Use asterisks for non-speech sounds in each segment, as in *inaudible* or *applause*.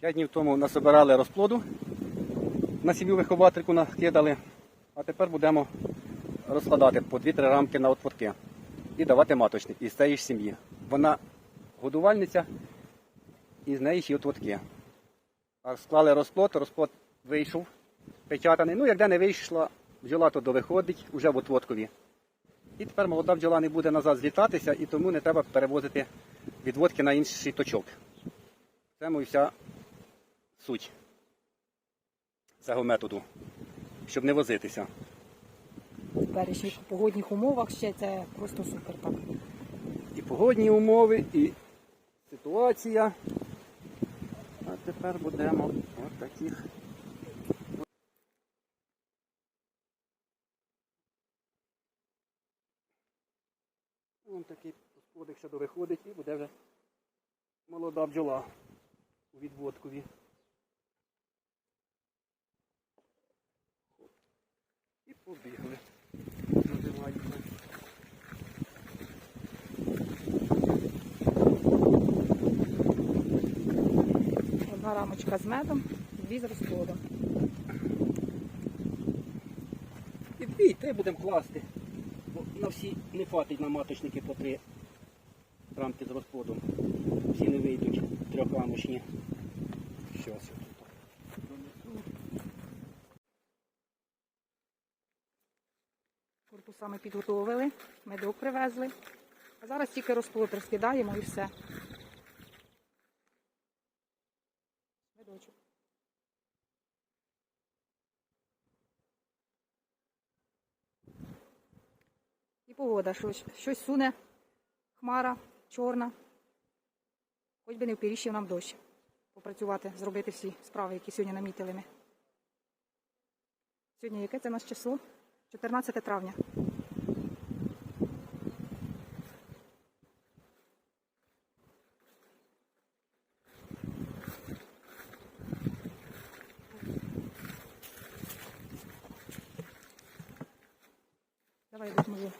П'ять днів тому насобирали розплоду, на сім'ю виховательку накидали, а тепер будемо розкладати по 2-3 рамки на отводки і давати маточник із цієї ж сім'ї. Вона годувальниця, і з неї ще отводки. А склали розплод, розплод вийшов печатаний. Ну, як де не вийшла, бджола то довиходить вже в отводкові. І тепер молода бджола не буде назад злітатися, і тому не треба перевозити відводки на інший точок. Це моя вся суть цього методу, щоб не возитися. В теперішніх погодних умовах ще це просто супер так. І погодні умови, і ситуація. А тепер будемо от таких. Ось такий сходик ще довиходить і буде вже молода бджола у відводкові. Побігли. Називається. Одна рамочка з медом, дві з розплодом. І дві, три будемо класти. Бо на всі не хватить на маточники по три рамки з розплодом. Всі не вийдуть трьохрамочні. Щас я тут донесу. Корпусами підготовили, медок привезли. А зараз тільки розплод розкидаємо і все. Медочок. І погода, щось, щось суне, хмара, чорна. Хоч би не впіріщив нам дощ. Попрацювати, зробити всі справи, які сьогодні намітили ми. Сьогодні яке це у нас число? 14 травня. Давай я допоможу.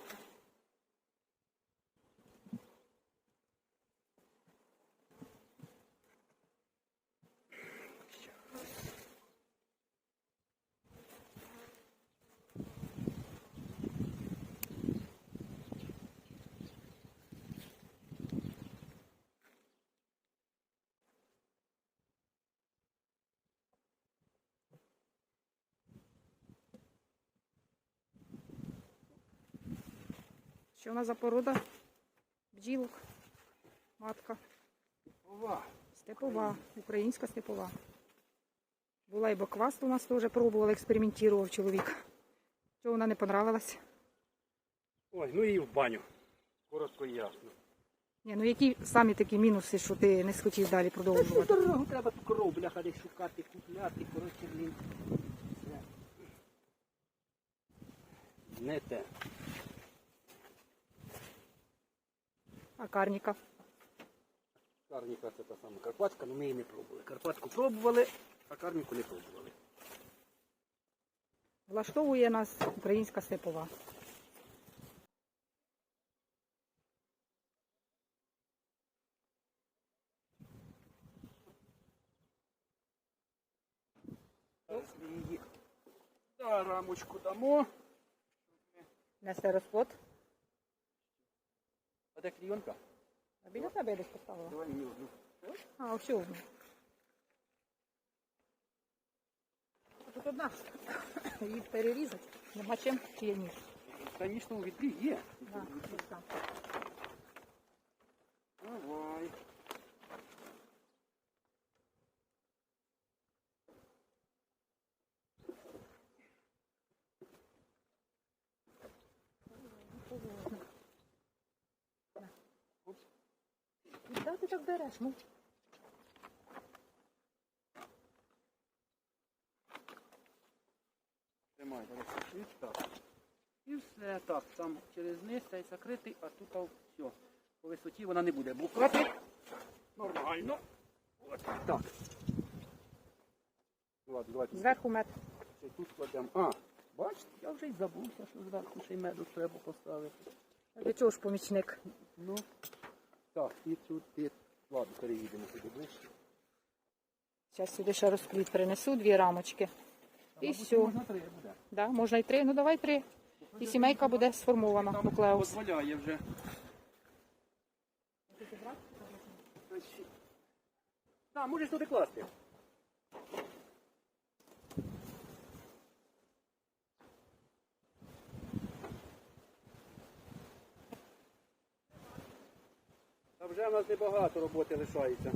Що нас за порода? Бджілок, матка, Ова. степова, українська степова. Була і бокваст у нас теж пробували, експериментував чоловік. Чого вона не понравилась? Ой, ну і в баню. Коротко і ясно. Ні, ну які самі такі мінуси, що ти не схотів далі Та що дорогу треба ту корову, бляха, десь шукати, купляти, коротше, блін. Не те. А карніка? Карніка це та сама Карпатська, але ми її не пробували. Карпатську пробували, а карніку не пробували. Влаштовує нас українська степова. Її да, рамочку дамо. Несе розплод. А де клійонка? А біля тебе я десь поставила. Давай мені одну. А, ось одну. А Тут одна. Її перерізати. Нема чим, чи є ніж. Звісно, у відрі є. Да, ось там. Давай. Куди ти так береш? Ну, Тримай, і так. І все так, там через низ цей закритий, а тут все. По висоті вона не буде блукати. Нормально. От так. Ладно, давайте зверху мед. тут кладемо. А, бачите, я вже й забувся, що зверху ще й меду треба поставити. Для чого ж помічник? Ну, так, і тут, і... Ладно, переїдемо туди ближче. Зараз сюди ще розплід принесу, дві рамочки. І все. Да, можна і три. Ну давай три. І сімейка буде сформована. Нуклеус. Дозволяє вже. Так, можеш туди класти. Вже в нас небагато роботи лишається.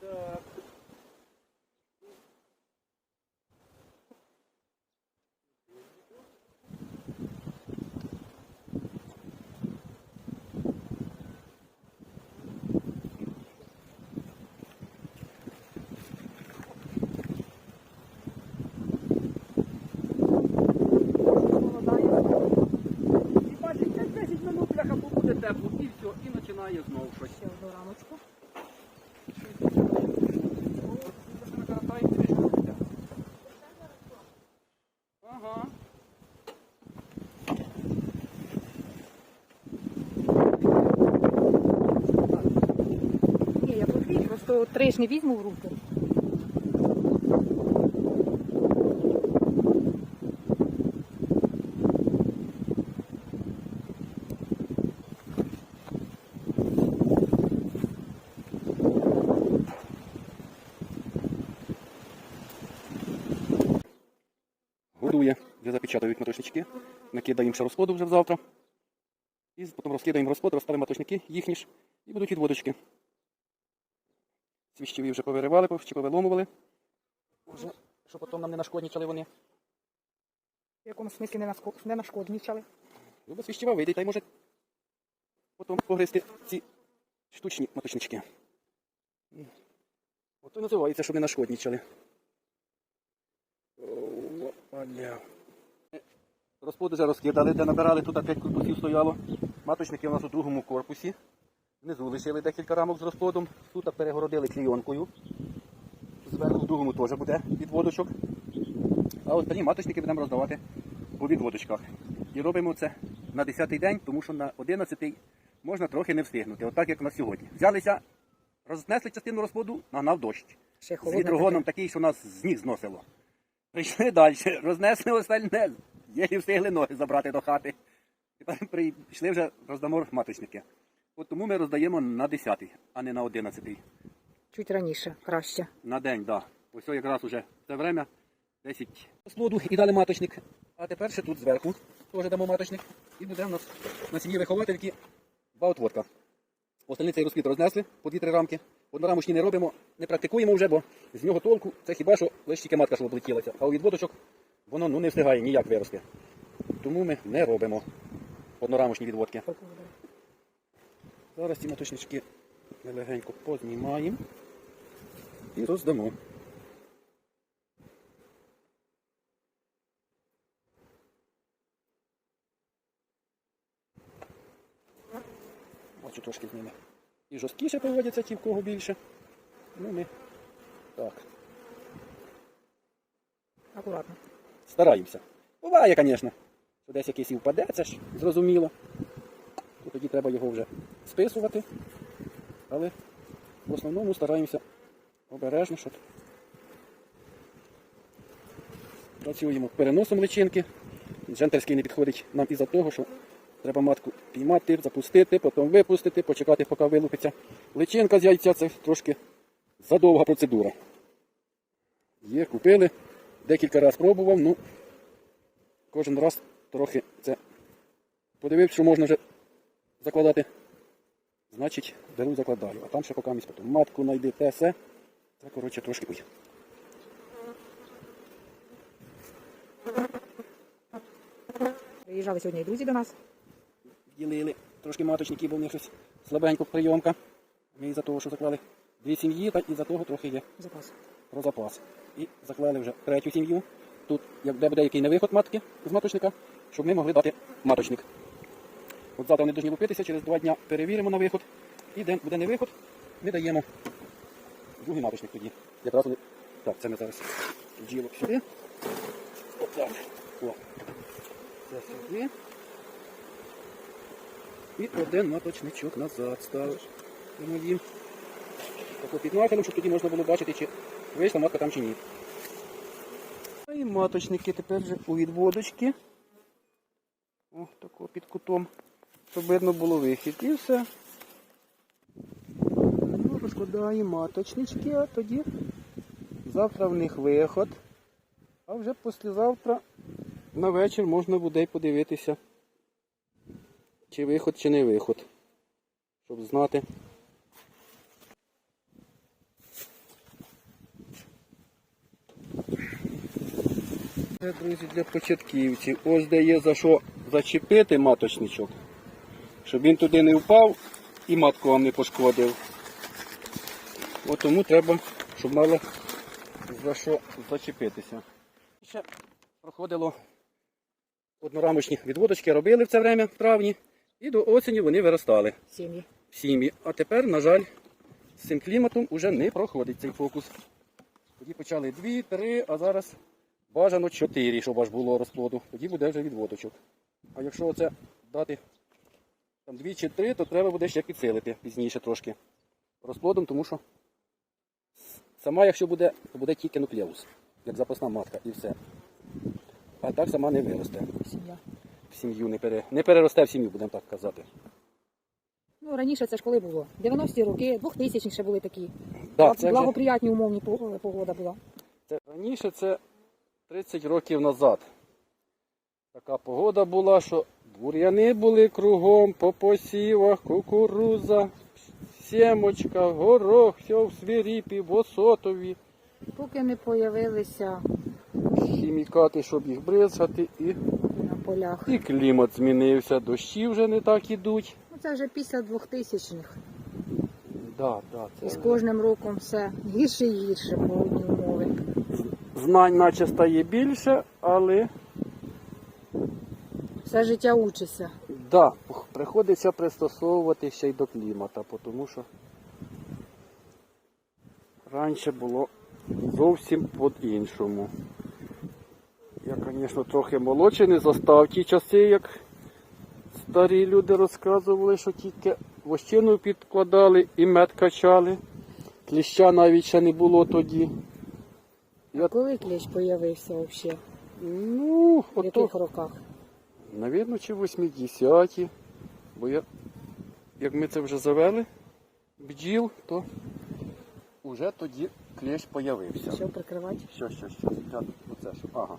Так. І бачить, як 10 минут бляха побуде тепло, і все, і починає знову щось. Ще одну рамочку. Ага. Ні, я по дві, просто трижні візьму в руки. Маточнички, накидаємо ще розплоду вже завтра. І потім розкидаємо розплод, розставимо маточники їхні ж, і будуть відводочки. Свіщові вже повиривали, чи повиломували. Вже, щоб потім нам не нашкоднічали вони. В якому смислі не, не нашкоднічали. Ну, бо свіщева вийде, та й може потім погризти ці штучні маточнички. От і називається, щоб не нашкоднічали. О, опаля. Розплоди вже розкидали, де набирали, тут 5 корпусів стояло. Маточники у нас у другому корпусі. Внизу лишили декілька рамок з розплодом. Тут перегородили клійонкою. Зверху в другому теж буде відводочок. А тоді маточники будемо роздавати по відводочках. І робимо це на 10-й день, тому що на 11-й можна трохи не встигнути. Отак, як на сьогодні. Взялися, рознесли частину розплоду, нагнав дощ. Ще З вітрогоном такий, що нас з ніг зносило. Прийшли далі, *laughs* рознесли остальне, єлі встигли ноги забрати до хати. Тепер прийшли вже роздамо маточники. От тому ми роздаємо на 10-й, а не на 11-й. Чуть раніше, краще. На день, так. Да. Ось якраз уже це время 10 слоду і дали маточник. А тепер ще тут зверху теж дамо маточник. І буде в нас на сім'ї виховательки два отводка. Остальний цей розплід рознесли по 2-3 рамки. Однорамочні не робимо, не практикуємо вже, бо з нього толку це хіба що лише тільки матка, що облетілася. А у відводочок воно ну, не встигає ніяк вирости. Тому ми не робимо однорамочні відводки. Зараз ці маточнички ми легенько познімаємо і роздамо. Бачу трошки з ними. І жорсткіше поводяться ті, в кого більше. Ну ми так. Акуратно. Стараємося. Буває, звісно, що десь якийсь і впаде, це ж зрозуміло. То тоді треба його вже списувати. Але в основному стараємося обережно, щоб працюємо переносом личинки. Джентерський не підходить нам із-за того, що треба матку піймати, запустити, потім випустити, почекати, поки вилупиться личинка з яйця. Це трошки задовга процедура. Є, купили, декілька разів пробував, ну кожен раз трохи це подивився, що можна вже закладати. Значить, беру закладаю. А там ще поки потім матку знайди, те все. Це, коротше, трошки. Ой. Приїжджали сьогодні і друзі до нас. Ділили трошки маточників, бо в них щось слабенько прийомка. Ми із-за того, що заклали дві сім'ї, та із-за того трохи є Запас. Про запас. І заклали вже третю сім'ю. Тут де буде який невиход матки з маточника, щоб ми могли дати маточник. От завтра вони повинні лупитися, через два дня перевіримо на виход. І де буде невиход, ми даємо другий маточник тоді. Якраз вони... Так, це ми зараз діло сюди. Отак. О. Це сюди. І один маточничок назад ставиш. Тако під нахилом, щоб тоді можна було бачити, чи вийшла матка там чи ні. І маточники тепер вже у відводочки. О, тако під кутом. Щоб видно було вихід. І все. Ну, розкладаємо маточнички, а тоді завтра в них виход. А вже післязавтра на вечір можна буде й подивитися, чи виход, чи не виход. Щоб знати. Це, друзі, для початківців. Ось де є за що зачепити маточничок, щоб він туди не впав і матку вам не пошкодив. От тому треба, щоб мало за що зачепитися. Ще проходило однорамочні відводочки, робили в це время в травні, і до осені вони виростали Сім'ї. сім'ї. А тепер, на жаль, з цим кліматом вже не проходить цей фокус. Тоді почали дві, три, а зараз бажано чотири, щоб аж було розплоду. Тоді буде вже відводочок. А якщо оце дати там дві чи три, то треба буде ще підсилити пізніше трошки розплодом, тому що сама, якщо буде, то буде тільки нуклеус, як запасна матка і все. А так сама не виросте. Сім'я. В сім'ю не, пере, не переросте в сім'ю, будемо так казати. Ну, раніше це ж коли було? 90-ті роки, 2000-ні ще були такі. Да, це вже- Благоприятні умовні погода була. Це раніше це 30 років назад. Така погода була, що бур'яни були кругом, по посівах, кукуруза, сімочка, горох, все в свиріпі, в осотові, Поки не появилися хімікати, щоб їх бризгати, і, на полях. і клімат змінився, дощі вже не так ідуть. Ну, це вже після 2000-х. Да, да, І з кожним роком все гірше і гірше умови. Знань наче стає більше, але Все життя учиться. Да, приходиться пристосовувати ще й до клімата, тому що раніше було зовсім по-іншому. Я, звісно, трохи молодший не застав ті часи, як старі люди розказували, що тільки вощину підкладали і мед качали. Кліща навіть ще не було тоді. Я- Коли кліщ появився взагалі? Ну, В ото, яких роках? Навірно, чи 80-ті. Бо я, як ми це вже завели, бджіл, то вже тоді клещ появився. Що прикривати? Що, що, що? Я, оце що. Ага.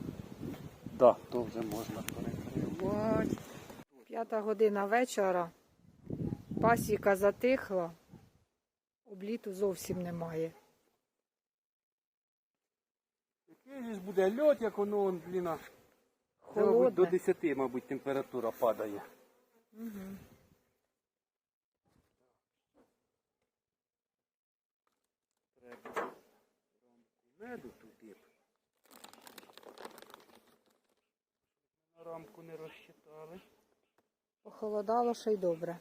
Да, то вже можна перекривати. П'ята година вечора. Пасіка затихла. Обліту зовсім немає. Ж буде льот, як воно, он, блін, це, мабуть, до 10, мабуть, температура падає. Угу. Треба меду туди. На рамку не розчитали. Похолодало ще й добре.